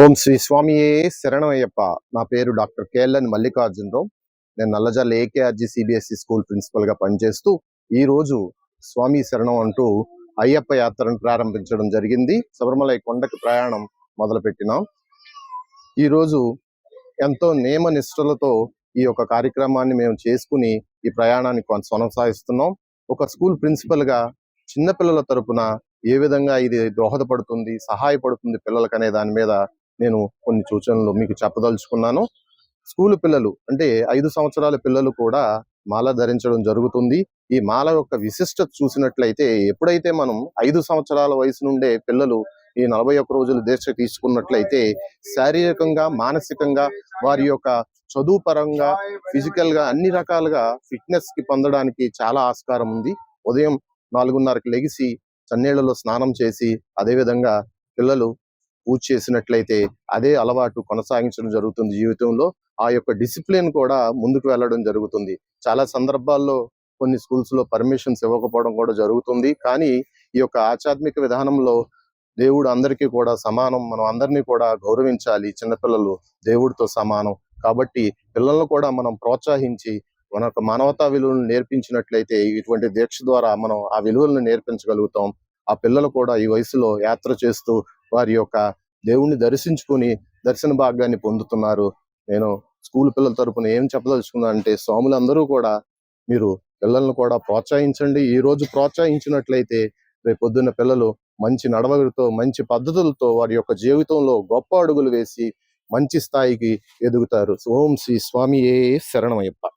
ఓం శ్రీ స్వామియే శరణమయ్యప్ప. నా పేరు డాక్టర్ కేఎల్ఎన్ మల్లికార్జునరావు. నేను నల్లజల్ల ఏకేఆర్జీ సిబిఎస్ఈ స్కూల్ ప్రిన్సిపల్గా పనిచేస్తూ ఈ రోజు స్వామి శరణం అంటూ అయ్యప్ప యాత్రను ప్రారంభించడం జరిగింది. శబరిమల కొండకి ప్రయాణం మొదలుపెట్టినాం. ఈరోజు ఈ రోజు ఎంతో నియమ నిష్ఠలతో ఈ యొక్క కార్యక్రమాన్ని మేము చేసుకుని ఈ ప్రయాణాన్ని కొనసాగిస్తున్నాం. ఒక స్కూల్ ప్రిన్సిపల్గా చిన్నపిల్లల తరపున ఏ విధంగా ఇది దోహదపడుతుంది సహాయపడుతుంది పిల్లలకనే అనే దాని మీద నేను కొన్ని సూచనలు మీకు చెప్పదలుచుకున్నాను. స్కూల్ పిల్లలు అంటే ఐదు సంవత్సరాల పిల్లలు కూడా మాల ధరించడం జరుగుతుంది. ఈ మాల యొక్క విశిష్టత చూసినట్లయితే ఎప్పుడైతే మనం ఐదు సంవత్సరాల వయసు నుండే పిల్లలు ఈ నలభై ఒక్క రోజులు దీక్ష తీసుకున్నట్లయితే శారీరకంగా మానసికంగా వారి యొక్క చదువు పరంగా ఫిజికల్గా అన్ని రకాలుగా ఫిట్నెస్కి పొందడానికి చాలా ఆస్కారం ఉంది. ఉదయం నాలుగున్నరకి లెగిసి చన్నీళ్ళలో స్నానం చేసి అదే విధంగా పిల్లలు పూజ చేసినట్లయితే అదే అలవాటు కొనసాగించడం జరుగుతుంది జీవితంలో. ఆ యొక్క డిసిప్లిన్ కూడా ముందుకు వెళ్ళడం జరుగుతుంది. చాలా సందర్భాల్లో కొన్ని స్కూల్స్లో పర్మిషన్స్ ఇవ్వకపోవడం కూడా జరుగుతుంది. కానీ ఈ యొక్క ఆధ్యాత్మిక విధానంలో దేవుడు అందరికీ కూడా సమానం. మనం అందరినీ కూడా గౌరవించాలి. చిన్నపిల్లలు దేవుడితో సమానం. కాబట్టి పిల్లలను కూడా మనం ప్రోత్సహించి మన యొక్క మానవతా విలువలను నేర్పించినట్లయితే ఇటువంటి దీక్ష ద్వారా మనం ఆ విలువలను నేర్పించగలుగుతాం. ఆ పిల్లలు కూడా ఈ వయసులో యాత్ర చేస్తూ వారి యొక్క దేవుణ్ణి దర్శించుకుని దర్శన భాగ్యాన్ని పొందుతున్నారు. నేను స్కూల్ పిల్లల తరపున ఏం చెప్పదలుచుకున్నా అంటే స్వాములందరూ కూడా మీరు పిల్లలను కూడా ప్రోత్సహించండి. ఈ రోజు ప్రోత్సహించినట్లయితే రేపు పొద్దున్న పిల్లలు మంచి నడవడితో మంచి పద్ధతులతో వారి యొక్క జీవితంలో గొప్ప అడుగులు వేసి మంచి స్థాయికి ఎదుగుతారు. ఓం శ్రీ స్వామియే శరణమయ్యప్ప.